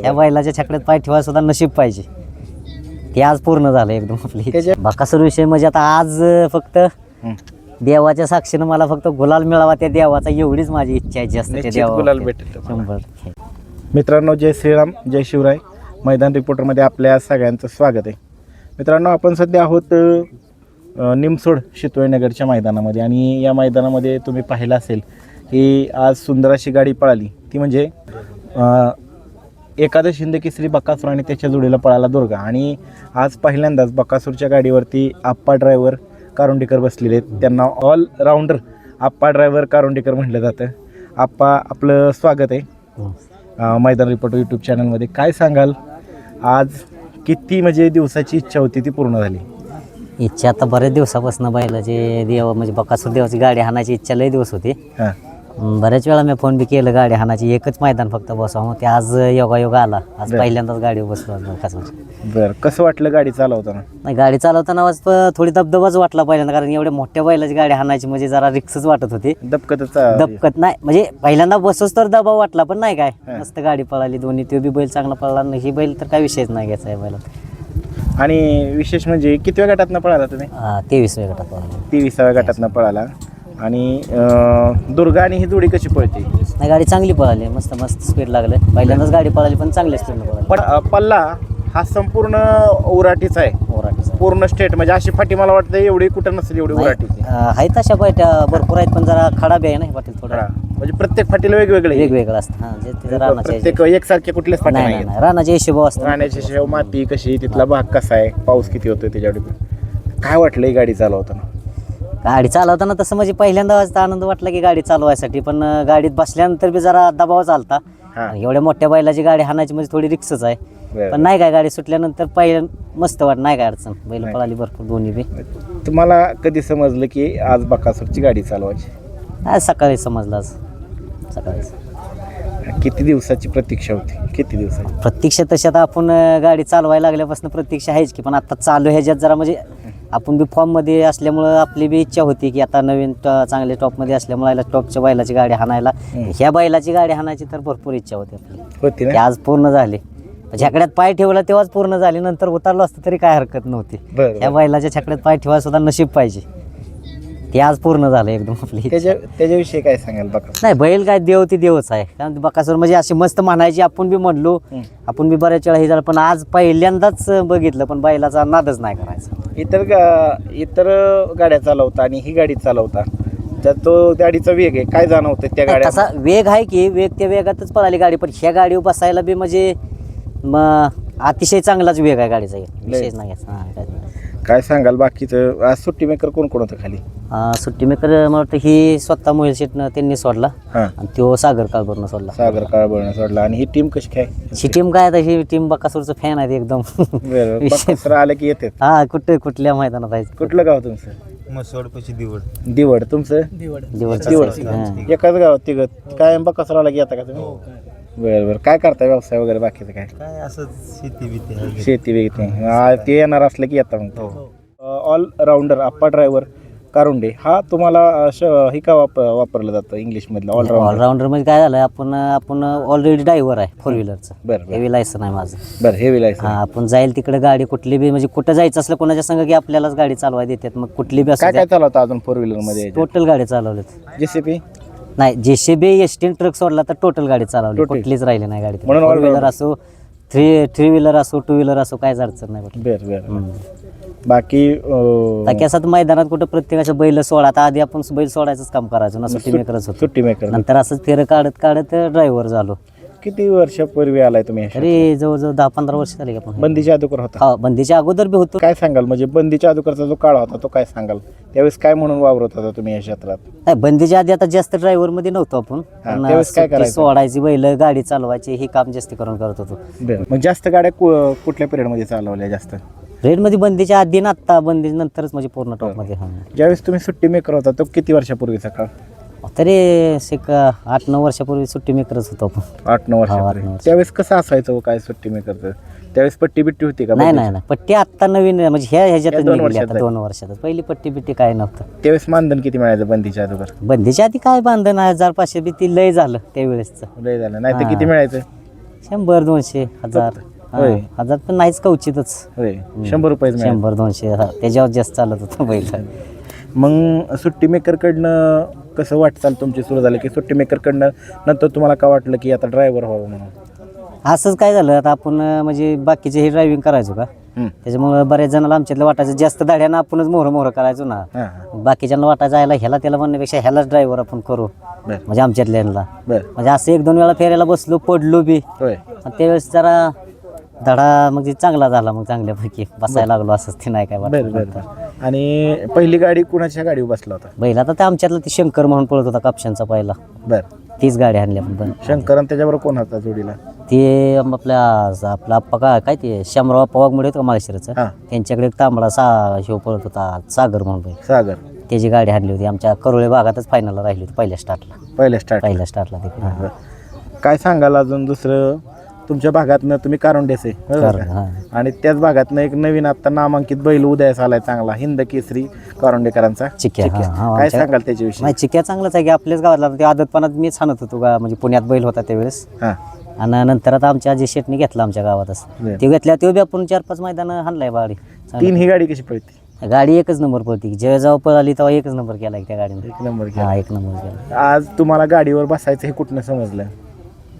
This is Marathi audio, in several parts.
ह्या बैलाच्या छकड्यात पाय ठेवायला सुद्धा नशीब पाहिजे. ते आज पूर्ण झालं एकदम आपली. बाकासूर विषय म्हणजे आता आज फक्त. देवाच्या साक्षीनं मला फक्त गुलाल मिळावा त्या देवाचा एवढीच माझी इच्छा आहे जास्त त्या गुलाल देवा भेटेल तुम्हाला. शंभर टक्के. मित्रांनो जय श्रीराम जय शिवराय. मैदान रिपोर्टरमध्ये आपल्या सगळ्यांचं स्वागत आहे. मित्रांनो आपण सध्या आहोत निमसोड शितोळेनगरच्या मैदानामध्ये. आणि या मैदानामध्ये तुम्ही पाहिलं असेल की आज सुंदर अशी गाडी पळाली. ती म्हणजे एकादश हिंद केसरी बकासूर आणि त्याच्या जोडीला पळाला दुर्गा. आणि आज पहिल्यांदाच बकासूरच्या गाडीवरती आप्पा ड्रायव्हर कारुंडेकर बसलेले आहेत. त्यांना all rounder Appa driver Karundekar म्हटलं जातं. आप्पा आपलं स्वागत आहे. हं. मैदान रिपोर्टर यूट्यूब चॅनलमध्ये काय सांगाल? आज किती म्हणजे दिवसाची इच्छा होती ती पूर्ण झाली? इच्छा आता बऱ्याच दिवसापासून बैलाची देव म्हणजे बकासूर देवाची गाडी हाणायची इच्छा लय दिवस होती. हां. बऱ्याच वेळा मी फोन बी केलं गाडी हाणाची एकच मैदान फक्त बसावं. ते आज योगा योगा आला. आज. पहिल्यांदाच गाडी बसलो आज बकासूर बरं कसं वाटलं गाडी चालवताना? नाही गाडी चालवताना प- थोडी दबदबाच वाटला पहिल्यांदा. कारण एवढ्या मोठ्या बैलाची गाडी हाणायची म्हणजे जरा रिक्सच वाटत होती. दबकतच दबकत नाही. म्हणजे पहिल्यांदा बसोच तर दबाव वाटला पण नाही काय. मस्त गाडी पळाली. दोन्ही तो बी बैल चांगला पळाला. आणि ही बैल तर काय विषयच नाही घ्यायचा आहे बैलात. आणि विशेष म्हणजे कितव्या गटातनं पळाला तुम्ही? तेवीस वेळ गटात पळाला. तेविसाव्या गटातनं पळाला. आणि अं, दुर्गा आणि ही जोडी कशी पळते? नाही गाडी चांगली पळाली. मस्त मस्त स्पीड लागलं. पहिल्यांदाच गाडी पळाली पण चांगल्या स्पीडनं पळाली. पण अं, पल्ला हा संपूर्ण उराटीचा आहे. ओराटीचा पूर्ण स्टेट म्हणजे अशी फाटी मला वाटतं एवढी कुठं नसेल एवढी उराटीची अं, आहेत अशा बैठ्या भरपूर आहेत पण जरा खडा बी आहे ना पाटील थोडा. म्हणजे प्रत्येक फाटीला वेगवेगळे. आहे. वेगवेगळं असतं. हां जे ते रानाच्या प्रत्येक एकसारखे कुठलेच फाटे नाही नाही नाही आहेत. नाही रानाच्या हिशोबा असतं. राहण्याची शेव माती कशी तिथला भाग कसा आहे पाऊस किती होतोय त्याच्यावर काय वाटलं ही गाडी चालवताना? गाडी चालवताना तसं म्हणजे पहिल्यांदा वाजता आनंद वाटला की गाडी चालवायसाठी पण गाडीत बसल्यानंतर बी जरा दबाव चालता हा. एवढ्या मोठ्या बैलाची गाडी हाणायची म्हणजे थोडी रिक्सच आहे. पण नाही काय गाडी सुटल्यानंतर पहिल्या मस्त वाट नाही काय अडचण. बैल. पळाली भरपूर दोन्ही बी. तुम्हाला कधी समजलं की आज बकासूरची गाडी चालवायची? आज सकाळी समजलं आज. सकाळीच किती दिवसाची प्रतीक्षा होती? किती दिवसाची? प्रत्यक्ष तशी आता आपण गाडी चालवायला लागल्यापासून प्रतीक्षा आहेच की पण आता चालू ह्याच्यात जरा म्हणजे आपण बी फॉर्ममध्ये असल्यामुळं आपली बी इच्छा होती की आता नवीन ट- चांगले टॉपमध्ये असल्यामुळे याला टॉपच्या बैलाची गाडी हाणायला. ह्या बैलाची गाडी हाणायची तर भरपूर इच्छा होती आपली होती ते ना आज पूर्ण झाले. छकड्यात पाय ठेवला तेव्हाच पूर्ण झाले. नंतर उतरलो असतं तरी काय हरकत नव्हती. बरं, बरं. बैलाच्या छकड्यात पाय ठेवायला सुद्धा नशीब पाहिजे. ते आज पूर्ण झालं एकदम आपली त्याच्या त्याच्याविषयी काय सांगाल बकासूर नाही बैल काय देव ती देवच आहे. कारण बकासूर म्हणजे अशी मस्त म्हणायची आपण बी म्हणलो. आपण बी बऱ्याच वेळा हे झालं पण आज पहिल्यांदाच बघितलं पण बैलाचा नादच नाही करायचा. इतर गा इतर गाड्या चालवता आणि ही गाडी चालवता त्यात तो गाडीचा वेग आहे. काय जाणवतं त्या गाड्या? तसा वेग आहे की वेग त्या वेगातच पळाली गाडी पण ह्या गाडीवर बसायला बी म्हणजे म अतिशय चांगलाच वेग आहे गाडीचा. विशेष नाही. हा, काय नाही. काय सांगाल बाकीचं? आज सुट्टी मेकर कोण कोण होतं खाली? अं, सुट्टी मेकर मला वाटतं ही स्वतः मोहिल शेटनं त्यांनी सोडला. हां. आणि तो सागर काळभरनं सोडला. सागर काळ सोडला. आणि ही टीम कशी काय? ही टीम काय आता ही टीम बकासूरचं फॅन आहे एकदम. बरं. बकासूर आलं की येते हा कुठे कुठल्या मैदानात आहे कुठलं गाव तुमचं? दिवड. दिवड तुमचं? दिवस दिवड. एकाच गावात तिघत काय बकासूर आला की येता का तुम्ही? बरं बरं. काय करता व्यवसाय वगैरे बाकीचं काय? काय असंच शेती बिती. शेती हा, ते येणार असलं की येता मग. All rounder Appa driver Karunde हा तुम्हाला श- हे का वाप वापरलं जातं इंग्लिशमधलं ऑलराऊंडर ऑलराऊंडर म्हणजे काय झालं आपण आपण ऑलरेडी ड्रायव्हर आहे फोर व्हीलरचं बरं बरं. हेवी लायसन आहे माझं. बरं हेवी लायसन हा आपण जाईल तिकडे गाडी कुठली बी म्हणजे कुठं जायचं असलं कोणाच्या संग की आपल्यालाच गाडी चालवायला देतात मग कुठली बी काय असं काय चालवतं अजून फोर व्हीलरमध्ये टोटल गाडी चालवलेत. जेसीपी नाही जेसीबी एस टी ट्रक सोडला तर टोटल गाडी चालवली Total. कुठलीच राहिली नाही गाडी म्हणून all व्हीलर. असो थ्री थ्री व्हीलर असो टू व्हीलर असो काहीच अडचण नाही कुठली. बरं बरं. हम्म. बाकी अ, बाकी असं मैदानात कुठं प्रत्येकाच्या बैल सोडा आता आधी आपण बैल सोडायचंच काम करायचो ना सुट्टी मेकरच होतो. सुट्टी मेकर नंतर असंच फेरं काढत काढत ड्रायव्हर झालो. किती वर्षापूर्वी आलाय तुम्ही ह्या तरी जवळजवळ दहा पंधरा वर्ष झाली का? आपण. बंदीच्या अगोदर होता. हा बंदीच्या अगोदर बी होतो. काय सांगाल म्हणजे बंदीच्या अगोदरचा जो काळ होता तो काय सांगाल? त्यावेळेस काय म्हणून वावरत होता तुम्ही या क्षेत्रात? नाही बंदीच्या आधी आता जास्त ड्रायव्हरमध्ये नव्हतो आपण. पण त्यावेळेस काय सुट्टी करायचं? सोडायची बैल गाडी चालवायची हे काम जास्त करून करत होतो. बरं. मग जास्त गाड्या कु- कुठल्या पिरियडमध्ये चालवल्या जास्त? रेडमध्ये बंदीच्या आधी ना आत्ता बंदी नंतरच म्हणजे पूर्ण टॉपमध्ये हा. ज्यावेळेस तुम्ही सुट्टी मेकर होता तो किती वर्षापूर्वीचा काळ? तरी एक आठ नऊ वर्षापूर्वी सुट्टी मेकरच होतो आपण. आठ नऊ हा, आठ नऊ वर्षापूर्वी. वर्ष. त्यावेळेस कसं असायचं हो काय सुट्टी मेकरचं त्यावेळेस पट्टी बिट्टी होती का नाही? नाही नाही. पट्टी आत्ता नवीन म्हणजे ह्या ह्याच्यातच दोन निघाली वर्षात आता दोन वर्षातच. पहिली पट्टी बिट्टी काय नव्हतं. त्यावेळेस मानधन किती मिळायचं बंदीच्या अगोदर? बंदीच्या आधी काय बांधण हजार पाचशे बी ती लय झालं त्यावेळेसच. लय झालं. नाही तर. किती मिळायचं? शंभर दोनशे हजार. होय. हजार पण नाहीच कवचितच. होय. शंभर रुपये शंभर दोनशे हा. त्याच्यावर जास्त चालत होतं बैल. मग सुट्टी मेकरकडनं कसं वाटचाल तुमची सुरू झाली? की सुट्टी मेकरकडनं नंतर तुम्हाला का वाटलं की आता ड्रायव्हर व्हावं म्हणून? असंच काय झालं. आता आपण अं, म्हणजे बाकीचे हे ड्रायव्हिंग करायचो का. त्याच्यामुळे बऱ्याच जणांना आमच्यातलं वाटायचं जास्त दाड्यानं आपणच मोहरं मोहरं करायचो ना. हां हां. बाकीच्यांना वाटायचं यायला ह्याला त्याला म्हणण्यापेक्षा ह्यालाच ड्रायव्हर आपण करू. बर. म्हणजे आमच्यातल्यांना. बर. म्हणजे असं एक दोन वेळा फेरायला बसलो पडलो बी. होय. त्यावेळेस जरा धडा मग ते चांगला झाला मग चांगल्यापैकी. बसायला लागलो असंच ते नाही काय बर बर वाटत बर. आणि पहिली गाडी कुणाच्या गाडीवर बसला होता? बैल आता ते आमच्यातलं ते शंकर म्हणून पळत होता कापशांचा पहिला. बर. तीच गाडी आणली आपण पण. शंकर आणि त्याच्याबरोबर कोण होता जोडीला? ते आपल्या आपला आप्पा काय काय ते शामराव पवागमुळे होतं माळशिरचं? हां. त्यांच्याकडे एक तांबडा सा शिव पळत होता सागर म्हणून बैल. सागर. त्याची गाडी आणली होती. आमच्या करोळे भागातच फायनलला राहिली होती पहिल्या स्टार्टला पहिल्या स्टार्ट पहिल्या स्टार्टला तिकडे. काय सांगाल अजून दुसरं? तुमच्या भागातनं तुम्ही कारुंडेस बरोबर कारण, का? हां. आणि त्याच भागातनं एक नवीन आता नामांकित बैल उदयास आलाय चांगला हिंद केसरी कारुंडेकरांचा. चिक्या, हां, हां, काय आमच्या- सांगाल त्याच्याविषयी? नाही चिक्या चांगलाच आहे की आपल्याच गावातला ते आदतपणात मीच हाणत होतो का म्हणजे पुण्यात बैल होता त्यावेळेस. हां. आणि नंतर आता आमच्या अजय शेटने घेतला आमच्या गावातच. बरं. ते घेतल्या ते बी आपण चार पाच मैदान हाणलाय गाडी तीन ही गाडी कशी पळती? गाडी एकच नंबर पडती जेव्हा जेव्हा पळाली तेव्हा एकच नंबर केला त्या गाडीने. एक नंबर हा केला. एक नंबर केला. आज तुम्हाला गाडीवर बसायचं हे कुठनं समजलं?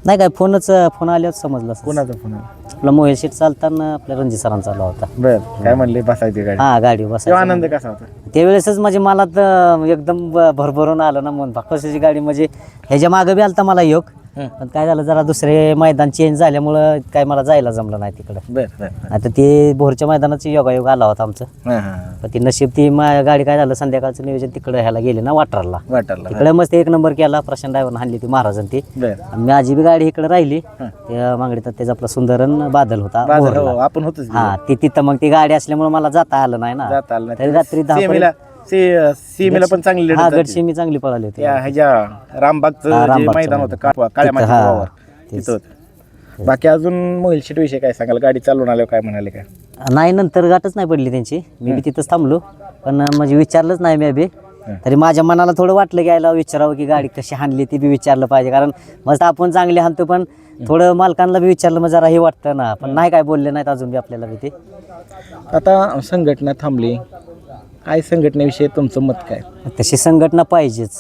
नाही काय फोनच फोन आल्यावर समजलं असं. कोणाचा फोन आपला मोहेल शेट चालताना आपल्या रणजित सरांचा आला होता. बर काय म्हणले? बसायची गाडी. हा गाडी बसायला आनंद कसा होता? त्यावेळेसच म्हणजे मला तर एकदम ब- भरभरून आलं ना मन. कशाची गाडी म्हणजे ह्याच्या मागं बी आलता मला योग. पण काय झालं जरा दुसरे मैदान चेंज झाल्यामुळं काय मला जायला जमलं नाही तिकडं. बर बर आता ते भोरच्या मैदानाचे योगायोग आला होता आमचं. हां हां पण ती नशीब ती मा गाडी काय झालं संध्याकाळचं नियोजन तिकडे ह्याला गेले ना वाटरला वाटरला तिकडे मस्त एक नंबर केला प्रशांत ड्रायव्हर हाणली ती महाराजांनी ती. बर. आणि माझी बी गाडी इकडे राहिली. त्या मागडीत त्याचा आपला सुंदरन बादल होता बाजार भोरला. हो आपण होतच हा ती तिथं मग ती गाडी असल्यामुळे मला जाता आलं नाही ना. जात आलं तरी रात्री दहा सीमेला सी- सीमेला पण चांगली लढत हा झाली. गडशी मी चांगली पळाली होती. त्या ह्याच्या रामबागचं जे मैदान होतं. का- काळ्या तिथं, मातीच्या हा, वावर तेच. तिथं बाकी अजून मोबाईल शीट विषयी काय सांगाल? गाडी चालवून आल्यावर काय म्हणाले काय? नाही नंतर गाठच नाही पडली त्यांची. मी बी तिथंच थांबलो. पण म्हणजे विचारलंच नाही मी बी हं. तरी माझ्या मनाला थोडं वाटलं की यायला विचारावं की गाडी कशी हाणली ती बी विचारलं पाहिजे. कारण मस्त आपण चांगली हाणतो पण थोडं मालकांना बी विचारलं मग जरा हे वाटतं ना. पण नाही काय बोलले नाहीत अजून बी आपल्याला बी ते. आता संघटना थांबली. काय संघटनेविषयी तुमचं मत काय? तशी संघटना पाहिजेच.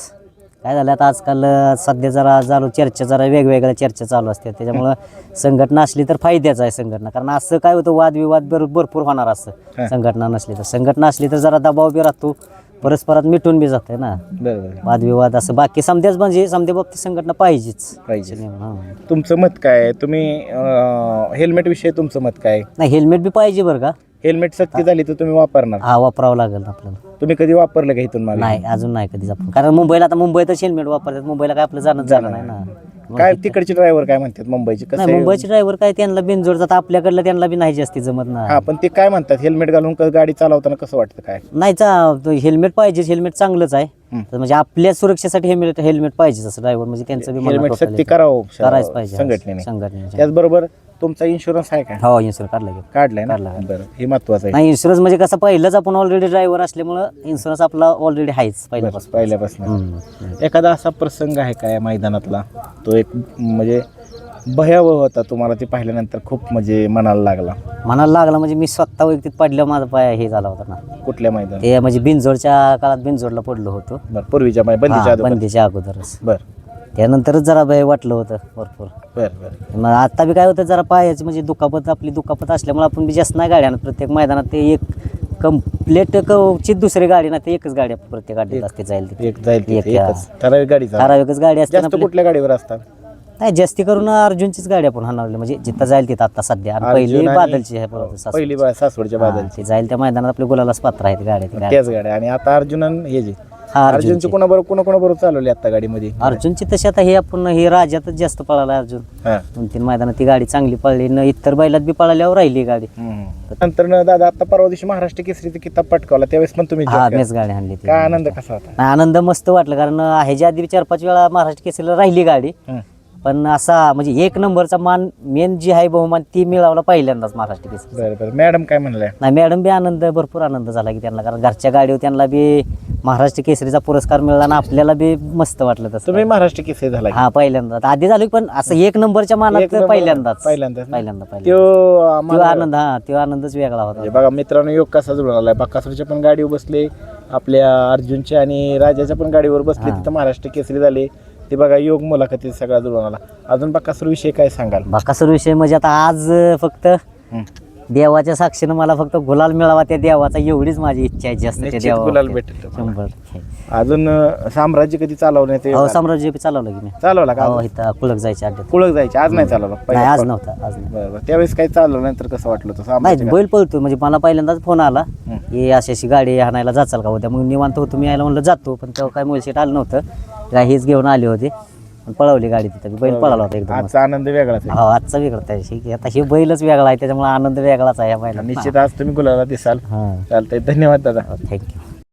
काय झालं आता आजकाल सध्या जरा चालू चर्चा जरा वेगवेगळ्या चर्चा चालू असतात. त्याच्यामुळं संघटना असली तर फायद्याच आहे संघटना. कारण असं काय होतं वादविवाद भर भरपूर होणार असं. संघटना नसली तर. संघटना असली तर जरा दबाव बी राहतो. परस्परात मिटून बी जाते ना. वादविवाद असं. बाकी समध्याच म्हणजे समध्या बाबतीत संघटना पाहिजेच. पाहिजे. तुमचं मत काय? तुम्ही हेल्मेट विषयी तुमचं मत काय? नाही हेल्मेट बी पाहिजे बरं का? हेल्मेट सक्ती झाली तर तुम्ही वापरणार. हा वापरावं लागेल आपल्याला. तुम्ही कधी वापरलं का इथून मागे? नाही अजून नाही कधीच आपण. कारण मुंबईला आता मुंबईतच हेल्मेट वापरतात. मुंबईला काय आपलं जाणं झालं नाही ना. काय तिकडचे ड्रायव्हर काय म्हणतात मुंबईचे? कसं नाही? मुंबईचे ड्रायव्हर काय त्यांना बिनजोड जातात आपल्याकडलं त्यांना बी नाही जास्ती जमत ना. हा पण ते काय म्हणतात? हेल्मेट घालून क- गाडी चालवताना कसं वाटतं काय? नाही चा हेल्मेट पाहिजे हेल्मेट चांगलंच आहे. हं. तर म्हणजे आपल्या सुरक्षेसाठी हेल्मेट हेल्मेट पाहिजेच असं ड्रायव्हर म्हणजे त्यांचं बी मनात हेल्मेट डोक्याला सक्ती येतं. करावं. करायच पाहिजे. संघटनेने. संघटनेने. त्याचबरोबर तुमचा इन्शुरन्स आहे का? हो इन्शुरन्स काढला की. काढलाय ना? काढला. बरं हे महत्वाचं आहे. नाही इन्शुरन्स म्हणजे कसं पहिलंच आपण ऑलरेडी ड्रायव्हर असल्यामुळं इन्शुरन्स आपला ऑलरेडी आहेच पहिल्यापासून. पहिल्यापासून. हम्म. एखादा असा प्रसंग आहे का या मैदानातला? तो एक म्हणजे भयावह होता तुम्हाला ते पाहिल्यानंतर खूप म्हणजे मनाला लागला. मनाला लागला म्हणजे मी स्वतः वैयक्तिक पडल्यावर माझा पाय हे झाला होता ना. कुठल्या मैदान ते म्हणजे बिनजोडच्या काळात बिनजोडला पडलो होतो. बरं पूर्वीच्या मै- बंदीच्या हा, अगोदर. बंदीच्या अगोदरच. बर. त्यानंतरच जरा भय वाटलं होतं भरपूर. बर बर. मग आता बी काय होतं जरा पायाची म्हणजे दुखापत आपली दुखापत असल्यामुळे आपण बी जास्त नाही गाडी आणत. प्रत्येक मैदानात ते एक कम्प्लेट कवचित दुसरी गाडी ना ते एकच गाडी प्रत्येक गाडीत असते जाईल ती एक जाईल तिथे, एक, एकच. ठराविक गाडी चालवा. ठराविकच गाडी असते ना जास्त आपली. कुठल्या गाडीवर असतात? नाही जास्ती करून अर्जुनचीच गाडी आपण हाणवली म्हणजे जिथं जाईल तिथं आता सध्या. आणि पहिली अर्जुन आणि- बादलची आहे बरोबर सासवड. पहिली बा- सासवडच्या हा, ती जाईल त्या मैदानात आपल्या गुलालाच पात्र आहेत गाड्या. त्याच गाड्या. आणि आता अर्जुनन हे जे हा अर्जुनची. अर्जुनची कोणाबरोबर कोणा कोणाबरोबर चालवली आता गाडीमध्ये? अर्जुनची तशी आता हे आपण हे राजातच जास्त पळाला अर्जुन. हा. दोन तीन मैदानात ती गाडी चांगली पळली. न इतर बैलात बी पळाल्यावर राहिली गाडी. नंतर न दादा आता परवा दिवशी महाराष्ट्र केसरीचा किताब पटकावला. त्यावेळेस पण तुम्ही हा join केला. मेच गाडी आणली ती. काय आनंद कसा होता? आनंद मस्त वाटला. कारण ह्याच्या आधी चार पाच वेळा महाराष्ट्र केसरीला राहिली गाडी. पण असा म्हणजे एक नंबरचा मान मेन जी आहे बहुमान ती मिळवला पहिल्यांदाच महाराष्ट्र केसरी बरं बरं. मॅडम काय म्हणल्या? नाही मॅडम बी आनंद भरपूर आनंद झाला की त्यांना. कारण घरच्या गाडीवर त्यांना बी महाराष्ट्र केसरीचा पुरस्कार मिळाला आणि आपल्याला बी मस्त वाटलं तसं तुम्ही महाराष्ट्र केसरी झाला हा पहिल्यांदा आधी झालो पण असं एक नंबरच्या मानात एक नंबर- पहिल्यांदाच. पहिल्यांदाच ना? पहिल्यांदा पहिल्यांदा. तो आम्हाला आनंद हा तो आनंदच वेगळा होता. म्हणजे बघा मित्रांनो योग कसा जुळून आलाय. बकासूरच्या पण गाडीवर बसले आपल्या अर्जुनच्या आणि राजाच्या पण गाडीवर बसले. तिथं महाराष्ट्र केसरी झाले. ते बघा योग मुलाखतीत सगळा जुळून आला. अजून बकासूर विषयी काय सांगाल? बाकासूर विषय म्हणजे आता आज फक्त हं. देवाच्या साक्षीनं मला फक्त गुलाल मिळावा त्या देवाचा एवढीच माझी इच्छा आहे जास्त त्या निश्चित गुलाल देवा भेटेल तुम्हाला. शंभर. टक्के. अजून अं, साम्राज्य कधी चालवलं नाही ते? साम्राज्य चालवलं की मी चालवला का इथं कुळक जायच्या अड्ड्यात कुळक जायचे आज नाही चालवलं नाही आज पहिलं. नव्हता आज नाही. बरं बरं. त्यावेळेस काही चालवलं नाही तर कसं वाटलं होतं नाही साम्राज्य? बैल पळतो म्हणजे मला पहिल्यांदाच फोन आला हं. की अशी अशी गाडी आणायला जाचाल का? उद्या मग निवांत होतो मी यायला म्हणलं जातो पण तेव्हा काय मुलशीट आलं नव्हतं. काय हेच घेऊन आले होते. पण पळवली गाडी तिथं. बैल पळाला होता एकदम मस्त. आजचा आनंद वेगळाच आहे. हो आजचा वेगळा त्याशी आता हे बैलच वेगळा आहे त्याच्यामुळे आनंद वेगळाच आहे या बैला निश्चित आज तुम्ही गुलाला दिसाल. हां. चालतंय. धन्यवाद दादा. थँक्यू